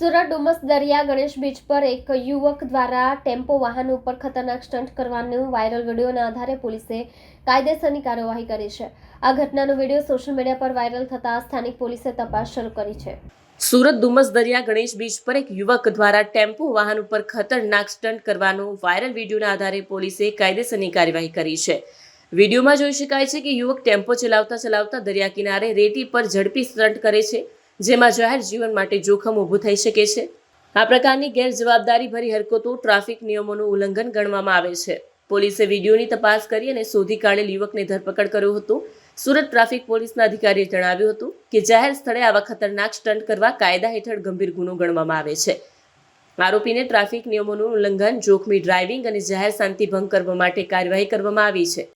સુરત ડુમસ દરિયા ગણેશ બીચ પર એક યુવક દ્વારા ટેમ્પો વાહન ઉપર ખતરનાક સ્ટન્ટ કરવાનો વાયરલ વિડીયોના આધારે પોલીસે કાયદેસરની કાર્યવાહી કરી છે. આ ઘટનાનો વીડિયો સોશિયલ મીડિયા પર વાયરલ થતાં સ્થાનિક પોલીસે તપાસ શરૂ કરી છે. સુરત ડુમસ દરિયા ગણેશ બીચ પર એક યુવક દ્વારા ટેમ્પો વાહન ઉપર ખતરનાક સ્ટન્ટ કરવાનો વાયરલ વિડીયોના આધારે પોલીસે કાયદેસરની કાર્યવાહી કરી છે. વિડીયોમાં જોઈ શકાય છે કે યુવક ટેમ્પો ચલાવતા ચલાવતા દરિયા કિનારે રેતી પર ઝડપી સ્ટન્ટ કરે છે. જેમાં જાહેર જીવન માટે જોખમ ઊભું થઈ શકે છે. આ પ્રકારની ગેરજવાબદારી ભરી હરકતો ટ્રાફિક નિયમોનું ઉલ્લંઘન ગણવામાં આવે છે. પોલીસે વિડીયોની તપાસ કરી અને શોધી કાઢેલ યુવકને ધરપકડ કર્યો હતો. સુરત ટ્રાફિક પોલીસના અધિકારીએ જણાવ્યું હતું કે જાહેર સ્થળે આવા ખતરનાક સ્ટન્ટ કરવા કાયદા હેઠળ ગંભીર ગુનો ગણવામાં આવે છે. આરોપીને ટ્રાફિક નિયમોનું ઉલ્લંઘન, જોખમી ડ્રાઇવિંગ અને જાહેર શાંતિ ભંગ કરવા માટે કાર્યવાહી કરવામાં આવી છે.